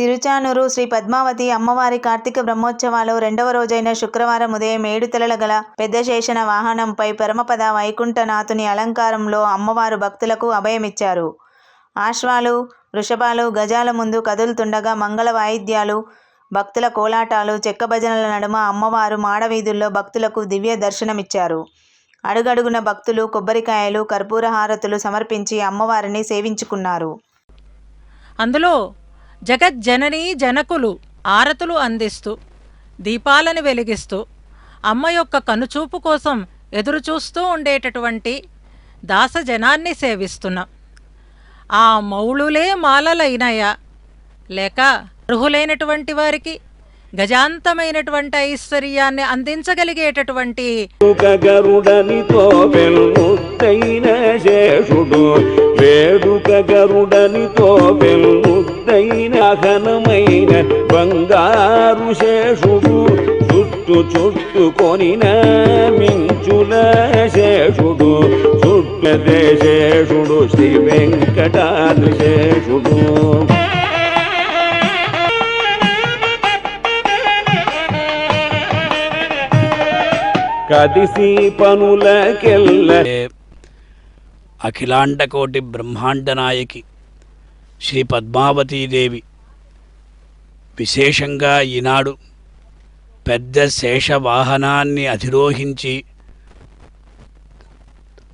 తిరుచానూరు శ్రీ పద్మావతి అమ్మవారి కార్తీక బ్రహ్మోత్సవాలు రెండవ రోజైన శుక్రవారం ఉదయం ఏడు తెలల గల పెద్ద శేషన వాహనంపై పరమపద వైకుంఠనాథుని అలంకారంలో అమ్మవారు భక్తులకు అభయమిచ్చారు. ఆశ్వాలు వృషభాలు గజాల ముందు కదులుతుండగా మంగళ వాయిద్యాలు భక్తుల కోలాటాలు చెక్క భజనల నడుమ అమ్మవారు మాడవీధుల్లో భక్తులకు దివ్య దర్శనమిచ్చారు. అడుగడుగున భక్తులు కొబ్బరికాయలు కర్పూర హారతులు సమర్పించి అమ్మవారిని సేవించుకున్నారు. అందులో జగజ్జననీ జనకులు ఆరతులు అందిస్తూ దీపాలను వెలిగిస్తూ అమ్మ యొక్క కనుచూపు కోసం ఎదురుచూస్తూ ఉండేటటువంటి దాసజనాన్ని సేవిస్తున్నాం. ఆ మౌళులే మాలలైనయా లేక అర్హులైనటువంటి వారికి గజాంతమైనటువంటి ఐశ్వర్యాన్ని అందించగలిగేటటువంటి శేషుడు. వేడుక గరుడనితో వెల్ముద్దైన ఘనమైన బంగారు శేషుడు. చుట్టు చుట్టుకొనిన మించుల శేషుడు. చుట్టదే శేషుడు శ్రీ వెంకటాద్రి శేషుడు. కదిసి పనులకెల్ల. అఖిలాండకోటి బ్రహ్మాండ నాయకి శ్రీ పద్మావతీదేవి విశేషంగా ఈనాడు పెద్ద శేష వాహనాన్ని అధిరోహించి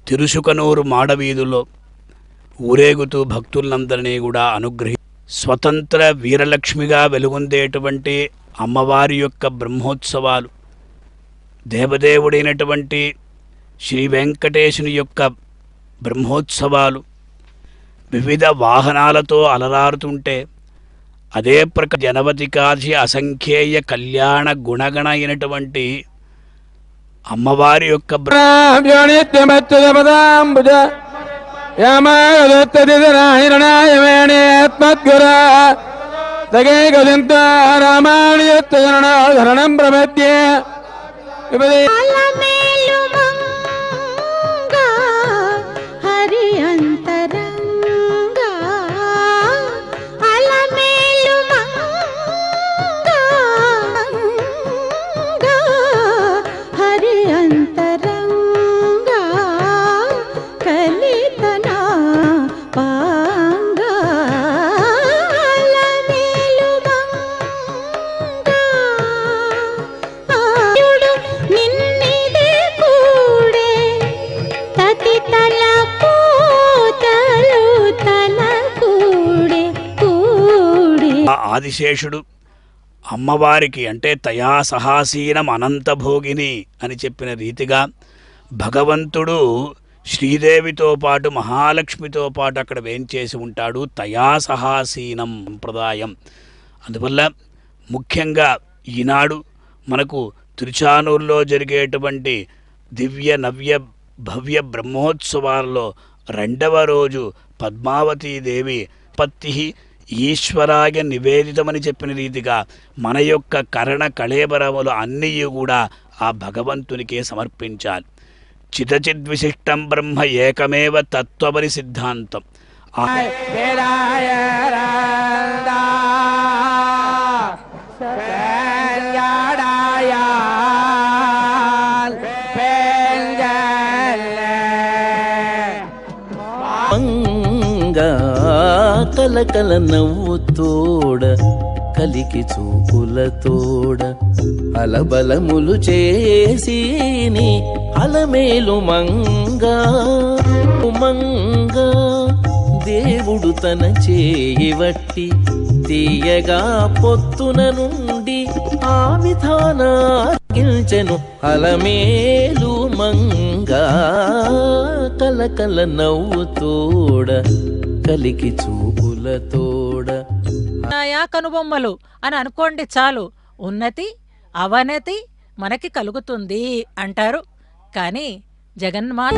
తిరుసుకనూరు మాడవీధులో ఊరేగుతూ భక్తులందరినీ కూడా అనుగ్రహి స్వతంత్ర వీరలక్ష్మిగా వెలుగొందేటువంటి అమ్మవారి యొక్క బ్రహ్మోత్సవాలు దేవదేవుడైనటువంటి శ్రీ వెంకటేశుని యొక్క బ్రహ్మోత్సవాలు వివిధ వాహనాలతో అలరారుతుంటే అదే ప్రక జనవతికాది అసంఖ్యేయ కళ్యాణ గుణగణ అయినటువంటి అమ్మవారి యొక్క రామాయణ హరి అంతరా ఆదిశేషుడు. అమ్మవారికి అంటే తయా సహాసీనం అనంతభోగిని అని చెప్పిన రీతిగా భగవంతుడు శ్రీదేవితో పాటు మహాలక్ష్మితో పాటు అక్కడ వేంచేసి ఉంటాడు? తయా సహాసీనం సంప్రదాయం. అందువల్ల ముఖ్యంగా ఈనాడు మనకు తిరుచానూరులో జరిగేటువంటి దివ్య నవ్య భవ్య బ్రహ్మోత్సవాల్లో రెండవ రోజు పద్మావతీదేవి పత్తి ఈశ్వరాయ నివేదితమని చెప్పిన రీతిగా మన యొక్క కరణ కళేబరములు అన్నీ కూడా ఆ భగవంతునికే సమర్పించాలి. చితచిద్విశిష్టం బ్రహ్మ ఏకమేవ తత్వపరి సిద్ధాంతం. ఆ వేదాయ కలకల నవ్వుతోడ కలికి చూపులతోడ అలబలములు చేసి నీ అలమేలు మంగా మంగా. దేవుడు తన చేయి వట్టి తీయగా పొత్తున నుండి ఆ విధాన గిల్చెను అలమేలు మంగా. కలకల నవ్వుతోడ కలికి చూపులతోడ ఉన్నాయా కనుబొమ్మలు అని అనుకోండి చాలు. ఉన్నతి అవనతి మనకి కలుగుతుంది అంటారు. కానీ జగన్మాత